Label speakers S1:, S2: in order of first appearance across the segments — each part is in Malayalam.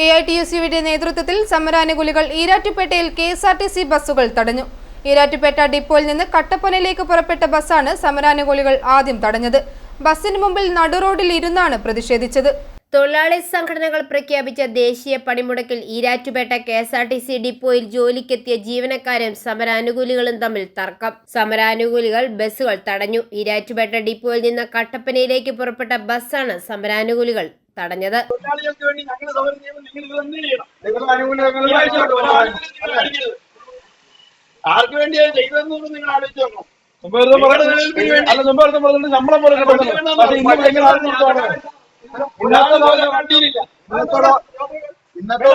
S1: എ ഐ ടി എസ് യുവിന്റെ നേതൃത്വത്തിൽ സമരാനുകൂലികൾ ഈരാറ്റുപേട്ടയിൽ K S R T C ബസ്സുകൾ തടഞ്ഞു. ഈരാറ്റുപേട്ട ഡിപ്പോയിൽ നിന്ന് കട്ടപ്പനയിലേക്ക് പുറപ്പെട്ട ബസ്സാണ് സമരാനുകൂലികൾ ആദ്യം തടഞ്ഞത്. ബസ്സിന് മുമ്പിൽ നടുറോഡിൽ ഇരുന്നാണ് പ്രതിഷേധിച്ചത്.
S2: തൊഴിലാളി സംഘടനകൾ പ്രഖ്യാപിച്ച ദേശീയ പണിമുടക്കിൽ Erattupetta K S R T C ഡിപ്പോയിൽ ജോലിക്കെത്തിയ ജീവനക്കാരും സമരാനുകൂലികളും തമ്മിൽ തർക്കം. സമരാനുകൂലികൾ ബസ്സുകൾ തടഞ്ഞു. ഈരാറ്റുപേട്ട ഡിപ്പോയിൽ നിന്ന് കട്ടപ്പനയിലേക്ക് പുറപ്പെട്ട ബസ്സാണ് സമരാനുകൂലികൾ തടഞ്ഞത്.
S3: ആർക്ക് വേണ്ടിയാണ് ചെയ്തതെന്ന് നിങ്ങൾ ആലോചിച്ച് നോക്കണം.
S4: ശമ്പളം പോലെ
S3: ആത്മാർത്ഥം
S4: ഇന്നത്തെ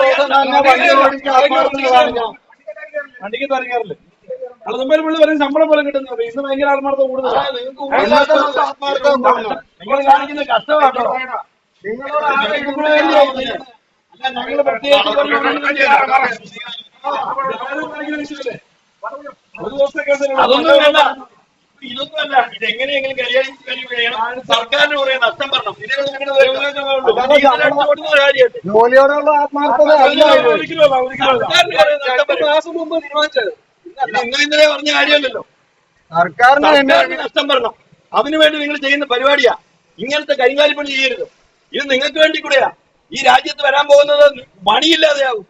S3: വണ്ടിക്ക് തരങ്ങാറില്ല
S4: അല്ല മുമ്പ് പുള്ളി പറയും ശമ്പളം പോലെ കിട്ടുന്നുണ്ട് ഇന്ന് ഭയങ്കര ആത്മാർത്ഥത കൂടുതലാണ്.
S3: നിങ്ങൾ കാണിക്കുന്ന കഷ്ടമാട്ടോ അല്ല അതൊന്നും വേണ്ട. ഇതൊന്നുമല്ല ഇത് എങ്ങനെയെങ്കിലും കൈകാര്യം കഴിയണം. സർക്കാരിന് കുറെ നഷ്ടം ഇതേ കാര്യം.
S4: ജോലിയോടുള്ള ആത്മാർത്ഥത അല്ല. ഇത്.
S3: നിങ്ങൾ ഇന്നലെ പറഞ്ഞ കാര്യമല്ലല്ലോ.
S4: സർക്കാരിന്
S3: നഷ്ടം വരണം. അതിനുവേണ്ടി നിങ്ങൾ ചെയ്യുന്ന പരിപാടിയാ. ഇങ്ങനത്തെ കൈകാലിപ്പണി ചെയ്യരുത്. ഇത് നിങ്ങൾക്ക് വേണ്ടി കൂടെയാ ഈ രാജ്യത്ത് വരാൻ പോകുന്നത് പണിയില്ലാതെയാകും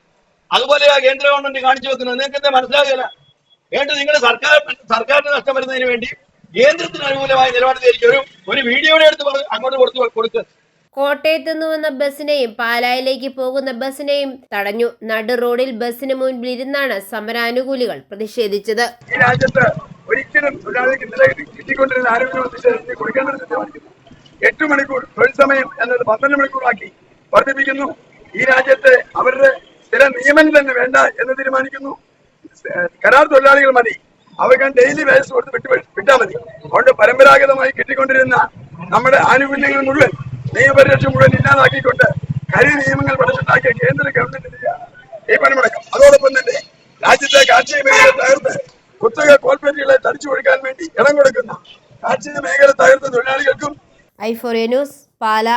S3: അതുപോലെയാ കേന്ദ്ര ഗവൺമെന്റ് കാണിച്ചു വെക്കുന്നത് നിങ്ങൾക്ക് എന്താ മനസ്സിലാകില്ല വേണ്ട നിങ്ങൾ സർക്കാർ സർക്കാരിന് നഷ്ടം വരുന്നതിന് വേണ്ടി കേന്ദ്രത്തിന് അനുകൂലമായ നിലപാട് ഒരു ഒരു വീഡിയോയുടെ എടുത്ത് അങ്ങോട്ട് കൊടുത്തു കൊടുക്കുക
S2: കോട്ടയത്ത് നിന്ന് വന്ന ബസ്സിനെയും പാലായിലേക്ക് പോകുന്ന ബസ്സിനെയും തടഞ്ഞു. നടു റോഡിൽ ബസ്സിന് മുൻപിൽ ഇരുന്നാണ് സമരാനുകൂലികൾ പ്രതിഷേധിച്ചത്.
S3: ഈ രാജ്യത്ത് ഒരിക്കലും തൊഴിലാളിക്ക് നില കിട്ടിക്കൊണ്ടിരുന്ന ആരോഗ്യ കൊടുക്കേണ്ടത് തീരുമാനിക്കുന്നു എട്ട് മണിക്കൂർ തൊഴിൽ സമയം എന്നത് പന്ത്രണ്ട് മണിക്കൂറാക്കി വർദ്ധിപ്പിക്കുന്നു. ഈ രാജ്യത്തെ അവരുടെ ചില നിയമനം തന്നെ വേണ്ട എന്ന് തീരുമാനിക്കുന്നു. കരാർ തൊഴിലാളികൾ മതി. അവർക്ക് ഡെയിലി വേജസ് കൊടുത്ത് വിട്ടു വിട്ടാൽ മതി. അതുകൊണ്ട് പരമ്പരാഗതമായി കിട്ടിക്കൊണ്ടിരുന്ന നമ്മുടെ ആനുകൂല്യങ്ങൾ മുഴുവൻ നിയമപരിരക്ഷ മുഴുവൻ ഇല്ലാതാക്കിക്കൊണ്ട് കരി നിയമങ്ങൾ പഠിച്ചുണ്ടാക്കിയ കേന്ദ്ര ഗവൺമെന്റിന്റെ ഈ പണിമുടക്കം. അതോടൊപ്പം തന്നെ രാജ്യത്തെ കാർഷിക മേഖല തകർത്ത് കുത്തക കോർപ്പറേറ്റുകളെ തടിച്ചു കൊടുക്കാൻ വേണ്ടി ഇടം കൊടുക്കുന്ന കാർഷിക മേഖല തകർത്ത തൊഴിലാളികൾക്കും
S2: ഐ ഫോറിയ ന്യൂസ് പാല.